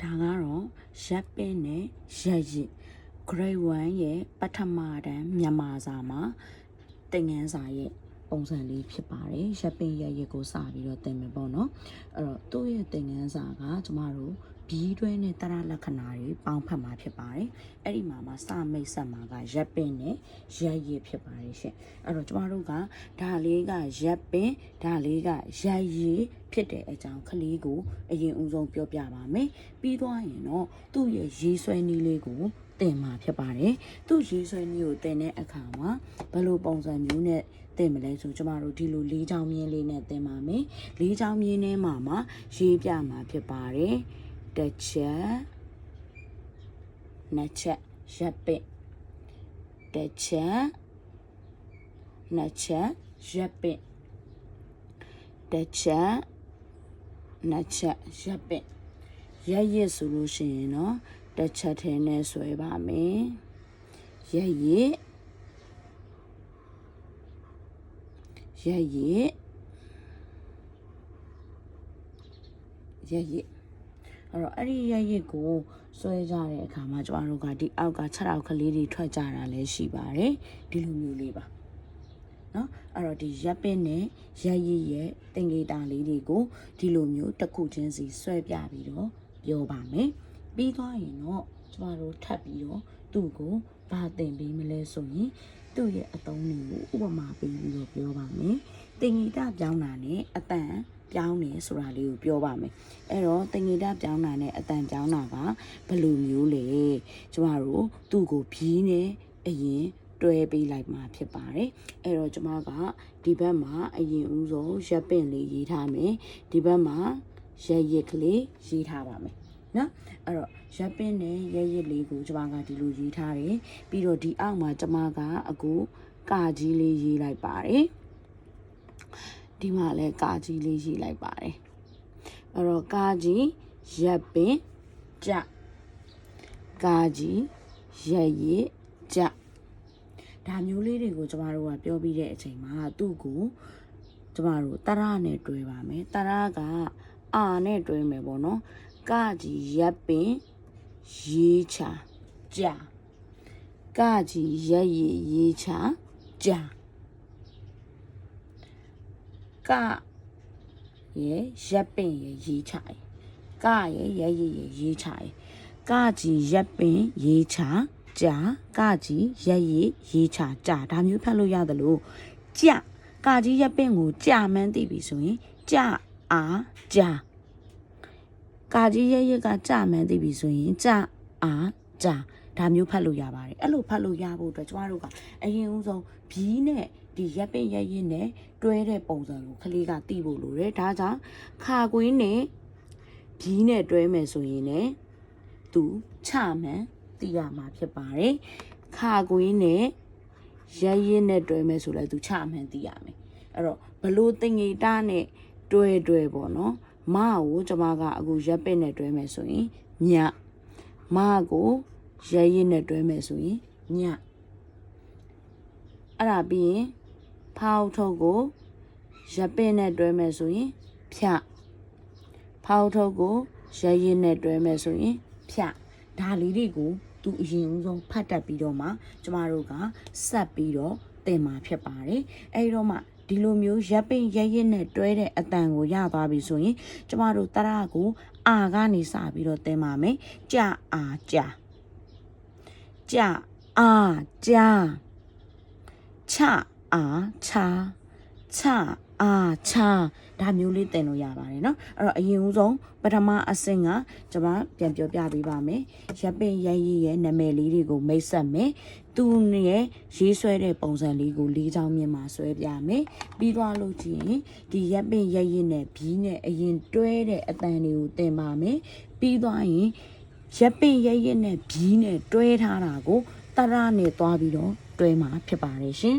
ဒါကတော့ရက်ပင်းနဲ့ရက်ရစ် grade 1ရဲ့ပထမတန်းမြန်မာစာမှာသင်ခန်းစာရဲ့ပုံစံလေးဖြစ်ပါတယ်ရက်ပင်းရက်ရစ်ကိုစပြီးတော့သင်မယ်ပေါ့နော်အဲ့တော့သူ့ရဲ့သင်ခန်းစာကကျမတို့ ဘီးတွဲနဲ့တရလက္ခဏာတွေပေါင်းဖက်မှာဖြစ်ပါတယ်အဲ့ဒီမှာမှာစမိတ်ဆက်မှာကရက်ပင်းနဲ့ရက်ရစ်ဖြစ်ပါတယ်ရှင်အဲ့တော့ကျမတို့ကဒါလေးကရက်ပင်းဒါလေးကရက်ရစ်ဖြစ်တဲ့အကြောင်းကလေးကိုအရင်ဦးဆုံးပြောပြပါမယ်ပြီးသွားရင်တော့သူ့ရဲ့ရေးဆွဲနည်းလေးကိုတင်မှာဖြစ်ပါတယ်သူ့ရေးဆွဲနည်းကိုတင်တဲ့အခါမှာဘယ်လိုပုံစံမျိုးနဲ့တင်မလဲဆိုကျမတို့ဒီလိုလေးချောင်းမြင်းလေးနဲ့တင်ပါမယ်လေးချောင်းမြင်းထဲမှာမှရေးပြမှာဖြစ်ပါတယ် တစ်ချက်နှစ်ချက်ရပ်ပစ်တစ်ချက်နှစ်ချက်ရပ်ပစ်တစ်ချက်နှစ်ချက်ရပ်ပစ်ရက်ရစ်ဆိုလို့ရှိရင်တော့တစ်ချက်ထဲနဲ့ဆွဲပါမယ်ရက်ရစ်ရက်ရစ်ရက်ရစ် အဲ့တော့အဲ့ဒီရက်ရစ်ကိုဆွဲကြတဲ့အခါမှာကျမတို့ကဒီအောက်က6အောက်ကလေးတွေထွက်ကြတာလည်းရှိပါတယ်ဒီလိုမျိုးလေးပါနော်အဲ့တော့ဒီရပ်ပင်းနဲ့ရက်ရစ်ရဲ့တင်ဂေတာလေးတွေကိုဒီလိုမျိုးတစ်ခုချင်းစီဆွဲပြပြီးတော့ပြောပါမယ်ပြီးသွားရင်တော့ကျမတို့ထပ်ပြီးတော့သူ့ကိုဘာတင်ပေးမလဲဆိုရင်သူ့ရဲ့အတုံးတွေကိုဥပမာပေးပြီးတော့ပြောပါမယ်တင်ဂေတာပြောင်းတာနဲ့အတန် ပြောင်းနေဆိုတာလေးကိုပြောပါမယ်အဲ့တော့တင်ဂေတာပြောင်းတာနဲ့အတန်ပြောင်းတာကဘယ်လိုမျိုးလဲကျမတို့သူ့ကိုဖြီးနေအရင်တွဲပေးလိုက်မှာဖြစ်ပါတယ်အဲ့တော့ကျမကဒီဘက်မှာအရင်ဦးဆုံးရက်ပင့်လေးရေးထားမယ်ဒီဘက်မှာရက်ရစ်ကလေးရေးထားပါမယ်နော်အဲ့တော့ရက်ပင့်နဲ့ရက်ရစ်လေးကိုကျမကဒီလိုရေးထားတယ်ပြီးတော့ဒီအောက်မှာကျမကအခုကာကြီးလေးရေးလိုက်ပါတယ် ဒီမှာလည်းကာကြီးလေးရေးလိုက်ပါတယ်အဲ့တော့ကာကြီးရက်ပင့်ကြကာကြီးရက်ရစ်ကြဒါမျိုးလေးတွေကိုကျမတို့ကပြောပြီးတဲ့အချိန်မှာသူ့ကိုကျမတို့တရနဲ့တွဲပါမယ်တရကအာနဲ့တွဲမယ်ပေါ့နော်ကကြီးရပ်ပင်ရေးချာကြာကကြီးရက်ရည်ရေးချာကြာ ကရဲ့ရပ်ပင်ရဲ့ရေးချာရဲ့ကရဲ့ရက်ရည်ရဲ့ရေးချာရဲ့ကကြီးရပ်ပင်ရေးချာကြာကကြီးရက်ရည်ရေးချာကြာဒါမျိုးဖတ်လို့ရတယ်လို့ကြာကကြီးရပ်ပင်ကိုကြာမှန်းသိပြီဆိုရင်ကြာအားကြာကာကြီးရဲ့ရက်ကကြာမှန်းသိပြီဆိုရင်ကြာအားကြာ ဒါမျိုးဖတ်လို့ရပါတယ်အဲ့လိုဖတ်လို့ရဖို့အတွက်ကျမတို့ကအရင်ဦးဆုံးဘီးနဲ့ဒီရက်ပင်ရက်ရင်နဲ့တွဲတဲ့ပုံစံကိုခလေးကသိဖို့လိုတယ်ဒါကြောင့်ခါကွင်းနဲ့ဘီးနဲ့တွဲမယ်ဆိုရင်လည်းသူချမှန်းသိရမှာဖြစ်ပါတယ်ခါကွင်းနဲ့ရက်ရင်နဲ့တွဲမယ်ဆိုလည်းသူချမှန်းသိရမယ်အဲ့တော့ဘလို့တင်ငေတာနဲ့တွဲတွဲပေါ့နော်မကိုကျမကအခုရက်ပစ်နဲ့တွဲမယ်ဆိုရင်ညမကို ရက်ရစ်နဲ့တွဲမယ်ဆိုရင်ညအဲ့ဒါပြီးရင်ဖောက်ထုတ်ကိုရက်ပစ်နဲ့တွဲမယ်ဆိုရင်ဖြဖောက်ထုတ်ကိုရက်ရစ်နဲ့တွဲမယ်ဆိုရင်ဖြဒါလေးတွေကိုသူအရင်ဦးဆုံးဖတ်တတ်ပြီးတော့မှကျမတို့ကဆက်ပြီးတော့သင်มาဖြစ်ပါတယ်အဲဒီတော့မှဒီလိုမျိုးရပ်ပင်ရရစ်နဲ့တွဲတဲ့အတန်ကိုရသွားပြီဆိုရင်ကျမတို့တရကိုအာကနေစပြီးတော့သင်ပါမယ်ကြာအာကြာ ကြာအာကြာချအာချာချအာချာဒါမျိုးလေးသင်လို့ရပါတယ်เนาะအဲ့တော့အရင်ဦးဆုံးပထမအဆင့်ကကျွန်မပြန်ပြောပြပေးပါမယ်ရပ်ပင်ရရစ်ရဲ့နာမည်လေးတွေကိုမိတ်ဆက်မယ်သူရဲ့ရေးဆွဲတဲ့ပုံစံလေးကိုလေးချောင်းမြင်မှာဆွဲပြမယ်ပြီးသွားလို့ကြည့်ရင်ဒီရပ်ပင်ရရစ်နဲ့ဘီးနဲ့အရင်တွဲတဲ့အတန်တွေကိုသင်ပါမယ်ပြီးသွားရင် ရပ်ပင်ရရစ်နဲ့ဘီးနဲ့တွဲထားတာကိုတရနဲ့သွားပြီးတော့တွဲမှာဖြစ်ပါတယ်ရှင်